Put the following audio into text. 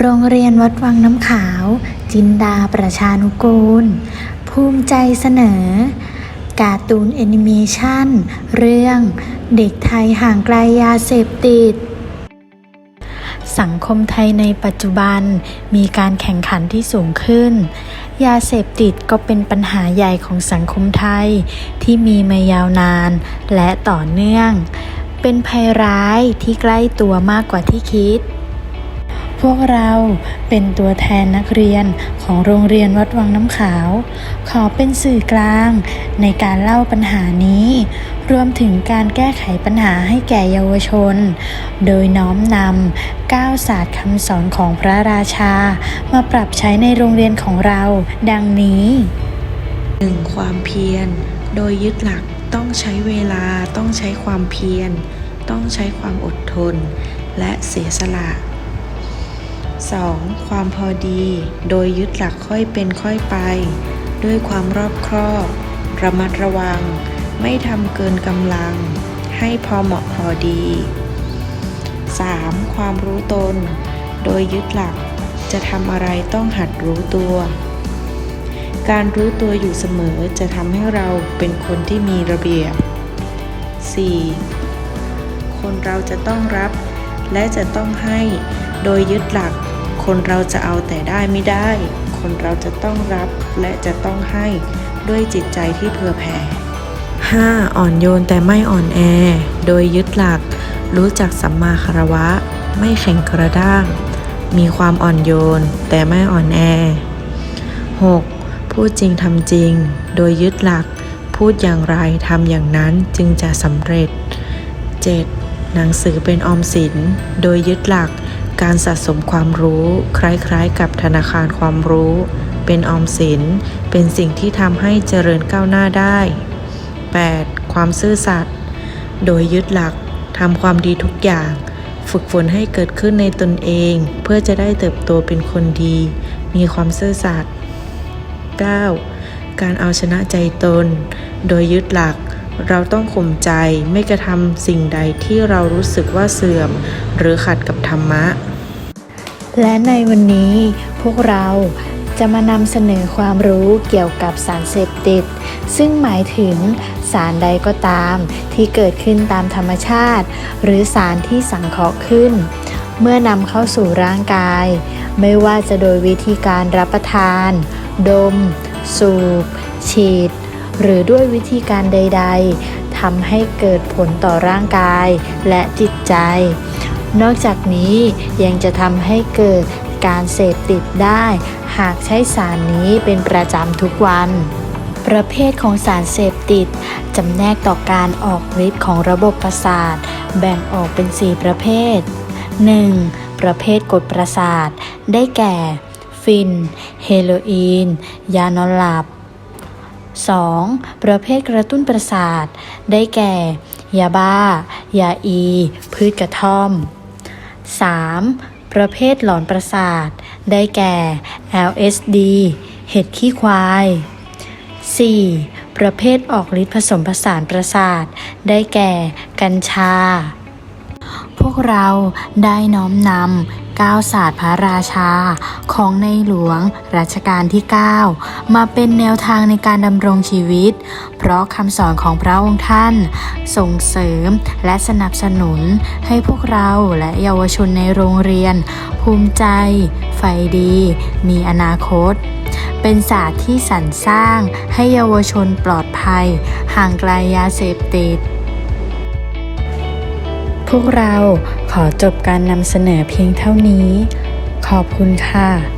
โรงเรียนวัดวังน้ำขาว จินดาประชานุกูล ภูมิใจเสนอ การ์ตูนแอนิเมชันเรื่องเด็กไทยห่างไกลยาเสพติด สังคมไทยในปัจจุบันมีการแข่งขันที่สูงขึ้น ยาเสพติดก็เป็นปัญหาใหญ่ของสังคมไทยที่มีมายาวนานและต่อเนื่อง เป็นภัยร้ายที่ใกล้ตัวมากกว่าที่คิด พวกเราเป็นตัวแทนนักเรียนของโรงเรียนวัดวังน้ำขาว ขอเป็นสื่อกลางในการเล่าปัญหานี้ รวมถึงการแก้ไขปัญหาให้แก่เยาวชน โดยน้อมนำก้าวศาสตร์คำสอนของพระราชา มาปรับใช้ในโรงเรียนของเรา ดังนี้ 1. ความเพียร โดยยึดหลักต้องใช้เวลาต้องใช้ความเพียร ต้องใช้ความอดทน และเสียสละ 2. ความพอดี โดยยึดหลักค่อยเป็นค่อยไป ด้วยความรอบครอบ ระมัดระวัง ไม่ทำเกินกำลัง ให้พอเหมาะพอดี 3. ความรู้ตน โดยยึดหลักจะทำอะไรต้องหัดรู้ตัว การรู้ตัวอยู่เสมอจะทำให้เราเป็นคนที่มีระเบียบ 4. คนเราจะต้องรับและจะต้องให้ โดยยึดหลัก คนเราจะเอาแต่ได้ไม่ได้ คนเราจะต้องรับและจะต้องให้ด้วยจิตใจที่เผื่อแผ่ 5. อ่อนโยนแต่ไม่อ่อนแอ โดยยึดหลัก รู้จักสัมมาคารวะ ไม่แข็งกระด้าง มีความอ่อนโยนแต่ไม่อ่อนแอ 6. พูดจริงทำจริง โดยยึดหลัก พูดอย่างไรทำอย่างนั้นจึงจะสำเร็จ 7. หนังสือเป็นออมสิน โดยยึดหลัก การสะสมความรู้คล้ายๆ กับธนาคารความรู้ เป็นออมสิน เป็นสิ่งที่ทำให้เจริญก้าวหน้าได้ 8. ความซื่อสัตย์โดยยึดหลักทำความดีทุกอย่าง ฝึกฝนให้เกิดขึ้นในตนเอง เพื่อจะได้เติบโตเป็นคนดี มีความซื่อสัตย์ 9. การเอาชนะใจตน โดยยึดหลัก เราต้องข่มใจไม่กระทำสิ่งใดที่เรารู้สึกว่าเสื่อม หรือขัดกับธรรมะ และในวันนี้พวกเราจะมานำเสนอความรู้เกี่ยวกับสารเสพติด ซึ่งหมายถึงสารใดก็ตามที่เกิดขึ้นตามธรรมชาติ หรือสารที่สังเคราะห์ขึ้น เมื่อนำเข้าสู่ร่างกาย ไม่ว่าจะโดยวิธีการรับประทาน ดม สูบ ฉีด หรือด้วยวิธีการใด ๆทำให้เกิดผลต่อร่างกายและจิตใจ นอกจากนี้ยังจะทำให้เกิดการเสพติดได้ หากใช้สารนี้เป็นประจำทุกวัน ประเภทของสารเสพติดจำแนกต่อการออกฤทธิ์ของระบบประสาท แบ่งออกเป็น 4 ประเภท 1. ประเภทกดประสาท ได้แก่ ฟิน เฮโรอีน ยานอนหลับ 2. ประเภทกระตุ้นประสาท ได้แก่ ยาบ้า ยาอี พืชกระท่อม 3. ประเภทหลอนประสาท ได้แก่ LSD เห็ดขี้ควาย 4. ประเภทออกฤทธิ์ผสมผสานประสาท ได้แก่ กัญชา พวกเราได้น้อมนำ ก้าวศาสตร์พระราชา ของในหลวงรัชกาลที่ 9 มาเป็นแนวทางในการดำรงชีวิต เพราะคำสอนของพระองค์ท่าน ส่งเสริมและสนับสนุนให้พวกเราและเยาวชนในโรงเรียน ภูมิใจ ไฟดี มีอนาคตเป็นศาสตร์ที่สรรสร้างให้เยาวชนปลอดภัย ห่างไกลยาเสพติด วกเราขอจบการนำเสนอเพียงเท่านี้ ขอบคุณค่ะ